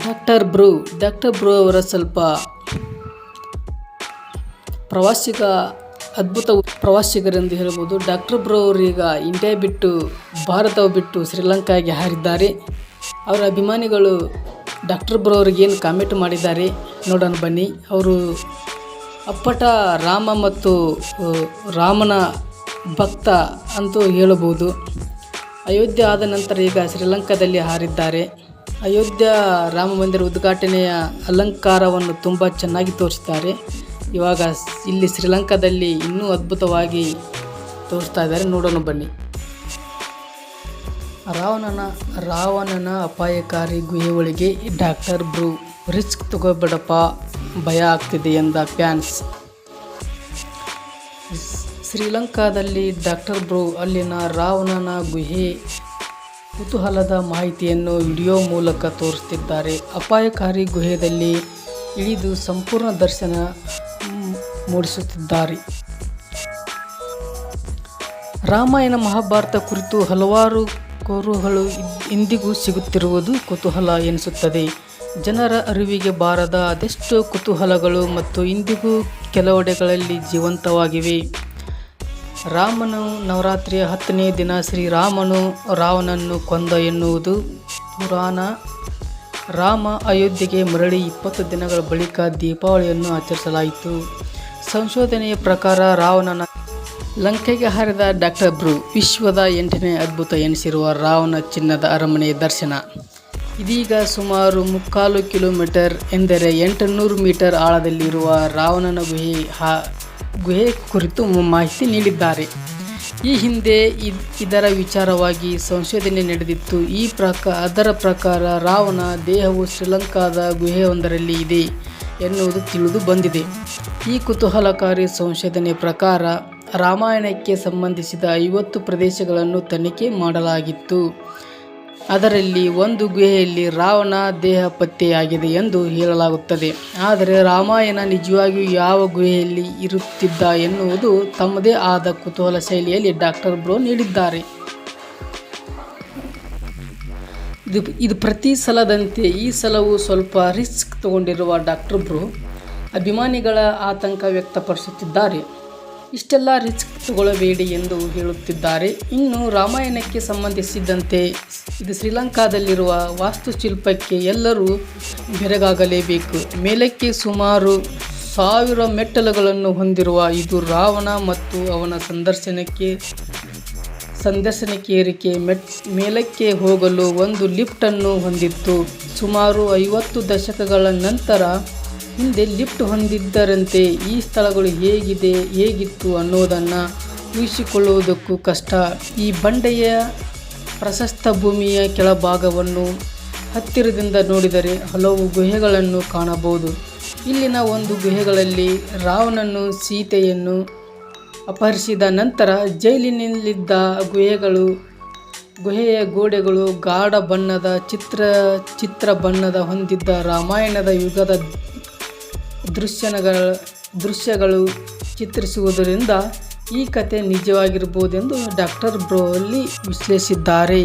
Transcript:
Doctor ಬ್ರೂ doctor ಬ್ರೂ ಅವರ ಸ್ವಲ್ಪ ಪ್ರವಾಸಿಗ, ಅದ್ಭುತ ಪ್ರವಾಸಿಗರೆಂದು ಹೇಳ್ಬೋದು. ಡಾಕ್ಟರ್ ಬ್ರೋ ಅವರೀಗ ಇಂಡಿಯಾ ಬಿಟ್ಟು, ಭಾರತವು ಬಿಟ್ಟು ಶ್ರೀಲಂಕಾಗೆ ಹಾರಿದ್ದಾರೆ. ಅವರ ಅಭಿಮಾನಿಗಳು ಡಾಕ್ಟರ್ ಬ್ರೋ ಅವ್ರಿಗೆ ಏನು ಕಾಮೆಂಟ್ ಮಾಡಿದ್ದಾರೆ ನೋಡೋಣ ಬನ್ನಿ. ಅವರು ಅಪ್ಪಟ ರಾಮ ಮತ್ತು ರಾಮನ ಭಕ್ತ ಅಂತೂ ಹೇಳಬಹುದು ಅಯೋಧ್ಯೆ ಆದ ನಂತರ ಈಗ ಶ್ರೀಲಂಕಾದಲ್ಲಿ ಹಾರಿದ್ದಾರೆ. ಅಯೋಧ್ಯ ರಾಮ ಮಂದಿರ ಉದ್ಘಾಟನೆಯ ಅಲಂಕಾರವನ್ನು ತುಂಬ ಚೆನ್ನಾಗಿ ತೋರಿಸ್ತಾರೆ. ಇವಾಗ ಇಲ್ಲಿ ಶ್ರೀಲಂಕಾದಲ್ಲಿ ಇನ್ನೂ ಅದ್ಭುತವಾಗಿ ತೋರಿಸ್ತಾ ಇದ್ದಾರೆ. ನೋಡೋಣ ಬನ್ನಿ. ರಾವಣನ ರಾವಣನ ಅಪಾಯಕಾರಿ ಗುಹೆ ಒಳಗೆ ಡಾಕ್ಟರ್ ಬ್ರೂ ರಿಸ್ಕ್ ತಗೋಬೇಡಪ್ಪ, ಭಯ ಆಗ್ತಿದೆ ಎಂದ ಫ್ಯಾನ್ಸ್. ಶ್ರೀಲಂಕಾದಲ್ಲಿ ಡಾಕ್ಟರ್ ಬ್ರೂ ಅಲ್ಲಿನ ರಾವಣನ ಗುಹೆ ಕುತೂಹಲದ ಮಾಹಿತಿಯನ್ನು ವಿಡಿಯೋ ಮೂಲಕ ತೋರಿಸುತ್ತಿದ್ದಾರೆ. ಅಪಾಯಕಾರಿ ಗುಹೆಯಲ್ಲಿ ಇಳಿದು ಸಂಪೂರ್ಣ ದರ್ಶನ ಮೂಡಿಸುತ್ತಿದ್ದಾರೆ. ರಾಮಾಯಣ ಮಹಾಭಾರತ ಕುರಿತು ಹಲವಾರು ಕೋರುಗಳು ಇದ್- ಇಂದಿಗೂ ಸಿಗುತ್ತಿರುವುದು ಕುತೂಹಲ ಎನಿಸುತ್ತದೆ. ಜನರ ಅರಿವಿಗೆ ಬಾರದ ಅದೆಷ್ಟೋ ಕುತೂಹಲಗಳು ಮತ್ತು ಇಂದಿಗೂ ಕೆಲವೆಡೆಗಳಲ್ಲಿ ಜೀವಂತವಾಗಿವೆ. ರಾಮನು ನವರಾತ್ರಿಯ ಹತ್ತನೇ ದಿನ ಶ್ರೀರಾಮನು ರಾವಣನನ್ನು ಕೊಂದ ಎನ್ನುವುದು ಪುರಾಣ. ರಾಮ ಅಯೋಧ್ಯೆಗೆ ಮರಳಿ ಇಪ್ಪತ್ತು ದಿನಗಳ ಬಳಿಕ ದೀಪಾವಳಿಯನ್ನು ಆಚರಿಸಲಾಯಿತು. ಸಂಶೋಧನೆಯ ಪ್ರಕಾರ ರಾವಣನ ಲಂಕೆಗೆ ಹಾರಿದ ಡಾಕ್ಟರ್ ಬ್ರೂ ವಿಶ್ವದ ಎಂಟನೇ ಅದ್ಭುತ ಎನಿಸಿರುವ ರಾವಣ ಚಿನ್ನದ ಅರಮನೆ ದರ್ಶನ. ಇದೀಗ ಸುಮಾರು ಮುಕ್ಕಾಲು ಕಿಲೋಮೀಟರ್ ಎಂದರೆ ಎಂಟುನೂರು ಮೀಟರ್ ಆಳದಲ್ಲಿರುವ ರಾವಣನ ಗುಹೆ ಹಾ ಗುಹೆ ಕುರಿತು ಮಾಹಿತಿ ನೀಡಿದ್ದಾರೆ. ಈ ಹಿಂದೆ ಇದ್- ಇದರ ವಿಚಾರವಾಗಿ ಸಂಶೋಧನೆ ನಡೆದಿತ್ತು. ಈ ಪ್ರಕ, ಅದರ ಪ್ರಕಾರ ರಾವಣ ದೇಹವು ಶ್ರೀಲಂಕಾದ ಗುಹೆಯೊಂದರಲ್ಲಿ ಇದೆ ಎನ್ನುವುದು ತಿಳಿದು ಬಂದಿದೆ. ಈ ಕುತೂಹಲಕಾರಿ ಸಂಶೋಧನೆ ಪ್ರಕಾರ ರಾಮಾಯಣಕ್ಕೆ ಸಂಬಂಧಿಸಿದ ಐವತ್ತು ಪ್ರದೇಶಗಳನ್ನು ತನಿಖೆ ಮಾಡಲಾಗಿತ್ತು. ಅದರಲ್ಲಿ ಒಂದು ಗುಹೆಯಲ್ಲಿ ರಾವಣ ದೇಹ ಪತ್ತೆಯಾಗಿದೆ ಎಂದು ಹೇಳಲಾಗುತ್ತದೆ. ಆದರೆ ರಾಮಾಯಣ ನಿಜವಾಗಿಯೂ ಯಾವ ಗುಹೆಯಲ್ಲಿ ಇರುತ್ತಿದ್ದ ಎನ್ನುವುದು ತಮ್ಮದೇ ಆದ ಕುತೂಹಲ ಶೈಲಿಯಲ್ಲಿ ಡಾಕ್ಟರ್ ಬ್ರೋ ನೀಡಿದ್ದಾರೆ. ಇದು ಇದು ಪ್ರತಿ ಸಲದಂತೆ ಈ ಸಲವೂ ಸ್ವಲ್ಪ ರಿಸ್ಕ್ ತಗೊಂಡಿರುವ ಡಾಕ್ಟರ್ ಬ್ರೋ ಅಭಿಮಾನಿಗಳ ಆತಂಕ ವ್ಯಕ್ತಪಡಿಸುತ್ತಿದ್ದಾರೆ. ಇಷ್ಟೆಲ್ಲ ರಿಸ್ಕ್ ತಗೊಳ್ಳಬೇಡಿ ಎಂದು ಹೇಳುತ್ತಿದ್ದಾರೆ. ಇನ್ನು ರಾಮಾಯಣಕ್ಕೆ ಸಂಬಂಧಿಸಿದಂತೆ ಇದು ಶ್ರೀಲಂಕಾದಲ್ಲಿರುವ ವಾಸ್ತುಶಿಲ್ಪಕ್ಕೆ ಎಲ್ಲರೂ ಬೆರಗಾಗಲೇಬೇಕು. ಮೇಲಕ್ಕೆ ಸುಮಾರು ಸಾವಿರ ಮೆಟ್ಟಲುಗಳನ್ನು ಹೊಂದಿರುವ ಇದು ರಾವಣ ಮತ್ತು ಅವನ ಸಂದರ್ಶನಕ್ಕೆ ಸಂದರ್ಶನಕ್ಕೆ ಏರಿಕೆ ಮೆಟ್ ಮೇಲಕ್ಕೆ ಹೋಗಲು ಒಂದು ಲಿಫ್ಟನ್ನು ಹೊಂದಿತ್ತು. ಸುಮಾರು ಐವತ್ತು ದಶಕಗಳ ನಂತರ ಹಿಂದೆ ಲಿಫ್ಟ್ ಹೊಂದಿದ್ದರಂತೆ ಈ ಸ್ಥಳಗಳು ಹೇಗಿದೆ, ಹೇಗಿತ್ತು ಅನ್ನೋದನ್ನು ಊಹಿಸಿಕೊಳ್ಳುವುದಕ್ಕೂ ಕಷ್ಟ. ಈ ಬಂಡೆಯ ಪ್ರಶಸ್ತ ಭೂಮಿಯ ಕೆಳಭಾಗವನ್ನು ಹತ್ತಿರದಿಂದ ನೋಡಿದರೆ ಹಲವು ಗುಹೆಗಳನ್ನು ಕಾಣಬಹುದು. ಇಲ್ಲಿನ ಒಂದು ಗುಹೆಗಳಲ್ಲಿ ರಾವಣನು ಸೀತೆಯನ್ನು ಅಪಹರಿಸಿದ ನಂತರ ಜೈಲಿನಲ್ಲಿದ್ದ ಗುಹೆಗಳು, ಗುಹೆಯ ಗೋಡೆಗಳು ಗಾಢ ಬಣ್ಣದ ಚಿತ್ರ ಚಿತ್ರ ಬಣ್ಣದ ಹೊಂದಿದ್ದ ರಾಮಾಯಣದ ಯುಗದ ದೃಶ್ಯಗಳ ದೃಶ್ಯಗಳು ಚಿತ್ರಿಸುವುದರಿಂದ ಈ ಕತೆ ನಿಜವಾಗಿರ್ಬೋದೆಂದು ಡಾಕ್ಟರ್ ಬ್ರೋ ಅಲ್ಲಿ ವಿಶ್ಲೇಷಿಸಿದ್ದಾರೆ.